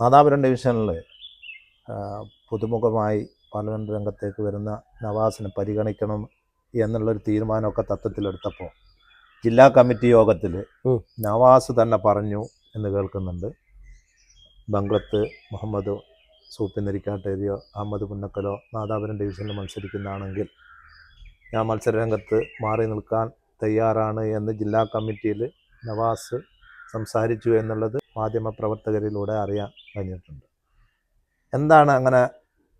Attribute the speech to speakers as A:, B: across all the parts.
A: നാദാപുരം ഡിവിഷനിൽ പുതുമുഖമായി പാർലമെന്റ് രംഗത്തേക്ക് വരുന്ന നവാസിനെ പരിഗണിക്കണം എന്നുള്ളൊരു തീരുമാനമൊക്കെ തത്വത്തിലെടുത്തപ്പോൾ ജില്ലാ കമ്മിറ്റി യോഗത്തിൽ നവാസ് തന്നെ പറഞ്ഞു എന്ന് കേൾക്കുന്നുണ്ട്. ബംഗ്ലത്ത് മുഹമ്മദ് സൂപ്പിനെരിക്കാട്ടേരിയോ അഹമ്മദ് പുന്നക്കലോ നാദാപുരം ഡിവിഷനിൽ മത്സരിക്കുന്നതാണെങ്കിൽ ഞാൻ മത്സരരംഗത്ത് മാറി നിൽക്കാൻ തയ്യാറാണ് എന്ന് ജില്ലാ കമ്മിറ്റിയിൽ നവാസ് സംസാരിച്ചു എന്നുള്ളത് മാധ്യമപ്രവർത്തകരിലൂടെ അറിയാൻ കഴിഞ്ഞിട്ടുണ്ട്. എന്താണ് അങ്ങനെ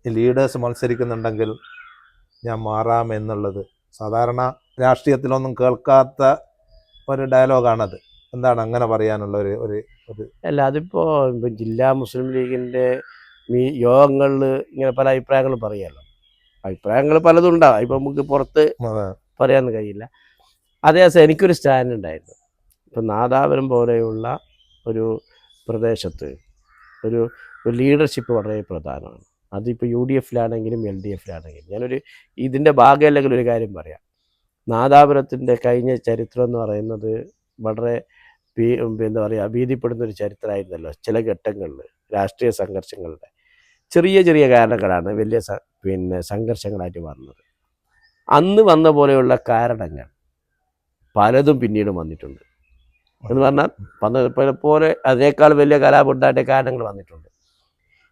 A: ലീഡേഴ്സ് മത്സരിക്കുന്നുണ്ടെങ്കിൽ ഞാൻ മാറാം എന്നുള്ളത്? സാധാരണ രാഷ്ട്രീയത്തിലൊന്നും കേൾക്കാത്ത ഒരു ഡയലോഗാണത്. എന്താണ് അങ്ങനെ പറയാനുള്ള ഒരു ഒരു ഒരു
B: അല്ല അതിപ്പോൾ ജില്ലാ മുസ്ലിം ലീഗിന്റെ മീ യോഗങ്ങളിൽ ഇങ്ങനെ പല അഭിപ്രായങ്ങൾ പറയാമല്ലോ അഭിപ്രായങ്ങൾ പലതും ഉണ്ടാവും ഇപ്പം നമുക്ക് പുറത്ത് പറയാൻ കഴിയില്ല. അതേ എനിക്കൊരു സ്റ്റാൻഡ് ഉണ്ടായിരുന്നു ഇപ്പം നാദാപുരം പോലെയുള്ള ഒരു പ്രദേശത്ത് ഒരു ലീഡർഷിപ്പ് വളരെ പ്രധാനമാണ്. അതിപ്പോൾ യു ഡി എഫിലാണെങ്കിലും എൽ ഡി എഫിലാണെങ്കിലും ഞാനൊരു ഇതിന്റെ ഭാഗമല്ലെങ്കിൽ ഒരു കാര്യം പറയാം. നാദാപുരത്തിന്റെ കഴിഞ്ഞ ചരിത്രം എന്ന് പറയുന്നത് വളരെ എന്താ പറയുക ഭീതിപ്പെടുന്ന ഒരു ചരിത്രമായിരുന്നല്ലോ ചില ഘട്ടങ്ങളിൽ രാഷ്ട്രീയ സംഘർഷങ്ങളുടെ. ചെറിയ ചെറിയ കാരണങ്ങളാണ് വലിയ പിന്നെ സംഘർഷങ്ങളായിട്ട് വന്നത്. അന്ന് വന്ന പോലെയുള്ള കാരണങ്ങൾ പലതും പിന്നീട് വന്നിട്ടുണ്ട്. എന്ന് പറഞ്ഞാൽ പന്ത പോലെ- അതിനേക്കാൾ വലിയ കലാപുണ്ടായിട്ട് കാരണങ്ങൾ വന്നിട്ടുണ്ട്.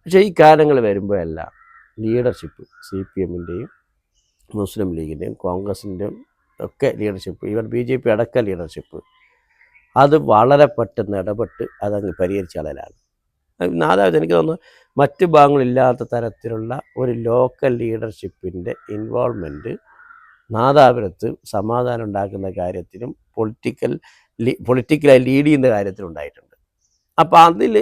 B: പക്ഷേ ഈ കാരണങ്ങൾ വരുമ്പോഴെല്ലാം ലീഡർഷിപ്പ് സി പി എമ്മിന്റെയും മുസ്ലിം ലീഗിന്റെയും കോൺഗ്രസിന്റെയും ഒക്കെ leadership even B J P അടക്ക ലീഡർഷിപ്പ് അത് വളരെ പെട്ടെന്ന് ഇടപെട്ട് അതങ്ങ് പരിഹരിച്ച കളയലാണ് നാലാമത് എനിക്ക് തോന്നുന്നു മറ്റ് ഭാഗങ്ങളില്ലാത്ത തരത്തിലുള്ള ഒരു ലോക്കൽ ലീഡർഷിപ്പിന്റെ ഇൻവോൾവ്മെന്റ് നാദാപുരത്ത് സമാധാനം ഉണ്ടാക്കുന്ന കാര്യത്തിലും പൊളിറ്റിക്കൽ പൊളിറ്റിക്കലായി ലീഡ് ചെയ്യുന്ന കാര്യത്തിലുണ്ടായിട്ടുണ്ട് അപ്പോൾ അതിൽ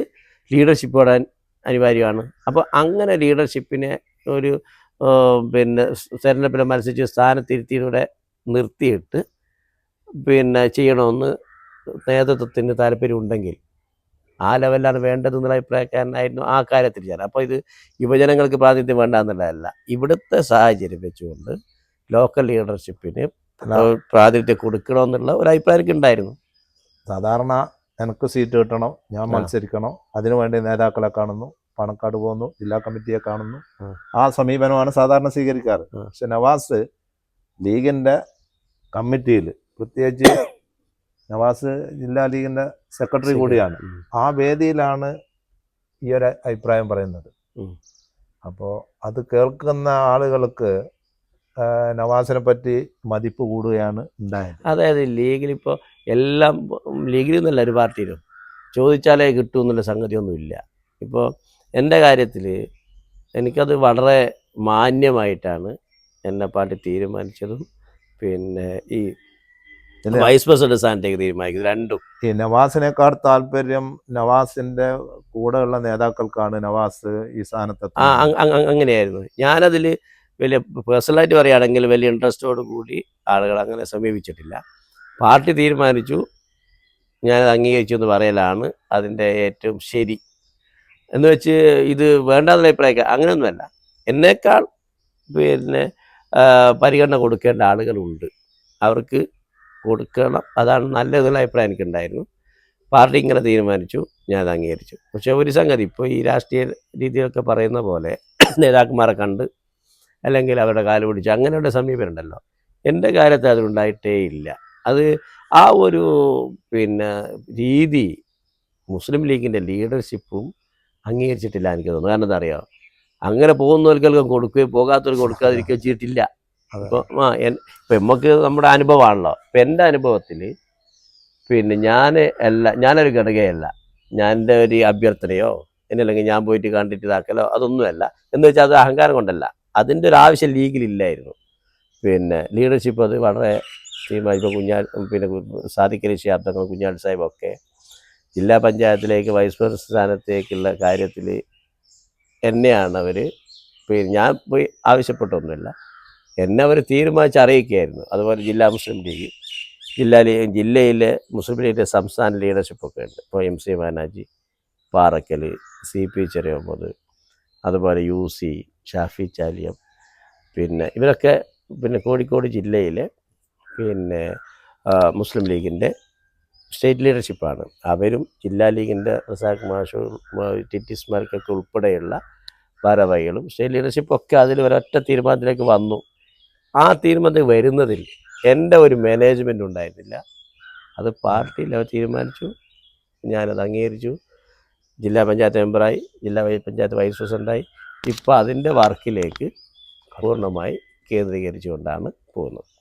B: ലീഡർഷിപ്പ് വരാൻ അനിവാര്യമാണ്. അപ്പോൾ അങ്ങനെ ലീഡർഷിപ്പിനെ ഒരു പിന്നെ തെരഞ്ഞെടുപ്പിൽ മത്സരിച്ച് സ്ഥാനത്തിരുത്തിയിലൂടെ നിർത്തിയിട്ട് പിന്നെ ചെയ്യണമെന്ന് നേതൃത്വത്തിന് താല്പര്യമുണ്ടെങ്കിൽ ആ ലെവലിലാണ് വേണ്ടതെന്നുള്ള അഭിപ്രായക്കാരനായിരുന്നു ആ കാര്യത്തിൽ ഞാൻ. അപ്പോൾ ഇത് യുവജനങ്ങൾക്ക് പ്രാതിനിധ്യം വേണ്ട എന്നുള്ളതല്ല. ഇവിടുത്തെ സാഹചര്യം വെച്ചുകൊണ്ട് ലോക്കൽ ലീഡർഷിപ്പിന് പ്രാതിനിധ്യം കൊടുക്കണമെന്നുള്ള ഒരു അഭിപ്രായം ഉണ്ടായിരുന്നു.
A: സാധാരണ എനിക്ക് സീറ്റ് കിട്ടണം ഞാൻ മത്സരിക്കണം. അതിനുവേണ്ടി നേതാക്കളെ കാണുന്നു പണക്കാട് പോകുന്നു ജില്ലാ കമ്മിറ്റിയെ കാണുന്നു.
B: ആ.
A: സമീപനമാണ് സാധാരണ സ്വീകരിക്കാറ്. പക്ഷെ നവാസ് ലീഗിന്റെ കമ്മിറ്റിയിൽ പ്രത്യേകിച്ച് നവാസ് ജില്ലാ ലീഗിന്റെ സെക്രട്ടറി കൂടിയാണ്. ആ വേദിയിലാണ് ഈ ഒരു അഭിപ്രായം പറയുന്നത്. അപ്പോൾ അത് കേൾക്കുന്ന ആളുകൾക്ക് നവാസിനെ പറ്റി മതിപ്പ് കൂടുകയാണ് ഉണ്ടായത്.
B: അതായത് ലീഗിൽ ഇപ്പോൾ എല്ലാം ലീഗിൽ നിന്നല്ല ഒരു പാർട്ടിയിലും ചോദിച്ചാലേ കിട്ടൂ എന്നുള്ള സംഗതിയൊന്നുമില്ല. ഇപ്പോൾ എന്റെ കാര്യത്തിൽ എനിക്കത് വളരെ മാന്യമായിട്ടാണ് എന്നെ പാർട്ടി തീരുമാനിച്ചതും പിന്നെ ഈ. വൈസ് പ്രസിഡന്റ് സ്ഥാനത്തേക്ക് തീരുമാനിക്കുന്നത് രണ്ടും.
A: ഈ നവാസിനേക്കാൾ താല്പര്യം നവാസിന്റെ കൂടെയുള്ള നേതാക്കൾക്കാണ് നവാസ് ഈ സ്ഥാനത്ത്
B: ആ അങ്ങനെയായിരുന്നു. ഞാനതിൽ വലിയ പേഴ്സണലായിട്ട് പറയുകയാണെങ്കിൽ വലിയ ഇൻട്രസ്റ്റോട് കൂടി ആളുകൾ അങ്ങനെ സമീപിച്ചിട്ടില്ല. പാർട്ടി തീരുമാനിച്ചു. ഞാനത് അംഗീകരിച്ചു എന്ന് പറയലാണ് അതിന്റെ ഏറ്റവും ശരി. എന്ന് വെച്ച് ഇത് വേണ്ടാന്നുള്ള അഭിപ്രായം അങ്ങനെയൊന്നുമല്ല. എന്നേക്കാൾ പിന്നെ പരിഗണന കൊടുക്കേണ്ട ആളുകളുണ്ട്. അവർക്ക് കൊടുക്കണം. അതാണ് നല്ലതെന്നുള്ള അഭിപ്രായം എനിക്കുണ്ടായിരുന്നു. പാർട്ടി ഇങ്ങനെ തീരുമാനിച്ചു. ഞാൻ അത് അംഗീകരിച്ചു. പക്ഷേ ഒരു സംഗതി ഇപ്പോൾ ഈ രാഷ്ട്രീയ രീതിയിലൊക്കെ പറയുന്ന പോലെ നേതാക്കന്മാരെ കണ്ട് അല്ലെങ്കിൽ അവരുടെ കാൽ പിടിച്ച് അങ്ങനെയുള്ള സമീപനം ഉണ്ടല്ലോ. എന്റെ കാര്യത്തിൽ അതുണ്ടായിട്ടേ ഇല്ല. അത് ആ ഒരു പിന്നെ രീതി മുസ്ലിം ലീഗിന്റെ ലീഡർഷിപ്പും അംഗീകരിച്ചിട്ടില്ല എനിക്ക് തോന്നുന്നു. കാരണം എന്താ അറിയോ? അങ്ങനെ പോകുന്നവർക്കെല്ലാം കൊടുക്കുകയും പോകാത്തവർക്ക് കൊടുക്കാതിരിക്കുകയും ചെയ്തിട്ടില്ല. അപ്പോൾ ആ ഇപ്പം നമുക്ക് നമ്മുടെ അനുഭവമാണല്ലോ ഇപ്പം എന്റെ അനുഭവത്തിൽ പിന്നെ ഞാൻ അല്ല ഞാനൊരു ഘടകയല്ല. ഞാൻ എന്റെ ഒരു അഭ്യർത്ഥനയോ എന്നല്ലെങ്കിൽ ഞാൻ പോയിട്ട് കണ്ടിട്ട് ഇതാക്കലോ അതൊന്നുമല്ല. എന്ന് വെച്ചാൽ അത് അഹങ്കാരം കൊണ്ടല്ല. അതിന്റെ ഒരു ആവശ്യം ലീഗിലില്ലായിരുന്നു പിന്നെ ലീഡർഷിപ്പ് അത് വളരെ തീരുമാനിപ്പോൾ കുഞ്ഞാൽ പിന്നെ സാദിഖലി ശാബ്ദങ്ങൾ കുഞ്ഞാൽ സാഹിബൊക്കെ ജില്ലാ പഞ്ചായത്തിലേക്ക് വൈസ് പ്രസിഡന്റ് സ്ഥാനത്തേക്കുള്ള കാര്യത്തിൽ എന്നെയാണ് അവർ പിന്നെ ഞാൻ പോയി ആവശ്യപ്പെട്ടൊന്നുമില്ല. എന്നെ അവർ തീരുമാനിച്ച് അറിയിക്കുകയായിരുന്നു. അതുപോലെ ജില്ലാ മുസ്ലിം ലീഗ് ജില്ലാ ജില്ലയിലെ മുസ്ലിം ലീഗിന്റെ സംസ്ഥാന ലീഡർഷിപ്പൊക്കെ ഉണ്ട്. ഇപ്പോൾ എം സി മാനാജി പാറക്കൽ സി പി ചെറിയമ്മദ് അതുപോലെ യു സി ഷാഫി ചാലിയം പിന്നെ ഇവരൊക്കെ പിന്നെ കോഴിക്കോട് ജില്ലയിലെ പിന്നെ മുസ്ലിം ലീഗിന്റെ സ്റ്റേറ്റ് ലീഡർഷിപ്പാണ് അവരും ജില്ലാ ലീഗിന്റെ റസാഖ് മാഷു ടിറ്റിസ്മാർക്കൊക്കെ ഉൾപ്പെടെയുള്ള ഭാരവാഹികളും സ്റ്റേറ്റ് ലീഡർഷിപ്പൊക്കെ അതിൽ ഒരൊറ്റ തീരുമാനത്തിലേക്ക് വന്നു. ആ തീരുമാനത്തിൽ വരുന്നതിൽ എന്റെ ഒരു മാനേജ്മെന്റ് ഉണ്ടായിരുന്നില്ല. അത് പാർട്ടി അവർ തീരുമാനിച്ചു ഞാനത് അംഗീകരിച്ചു. ജില്ലാ പഞ്ചായത്ത് മെമ്പറായി ജില്ലാ പഞ്ചായത്ത് വൈസ് പ്രസിഡന്റായി ഇപ്പോൾ അതിന്റെ വർക്കിലേക്ക് പൂർണമായി കേന്ദ്രീകരിച്ചുകൊണ്ടാണ് പോകുന്നത്.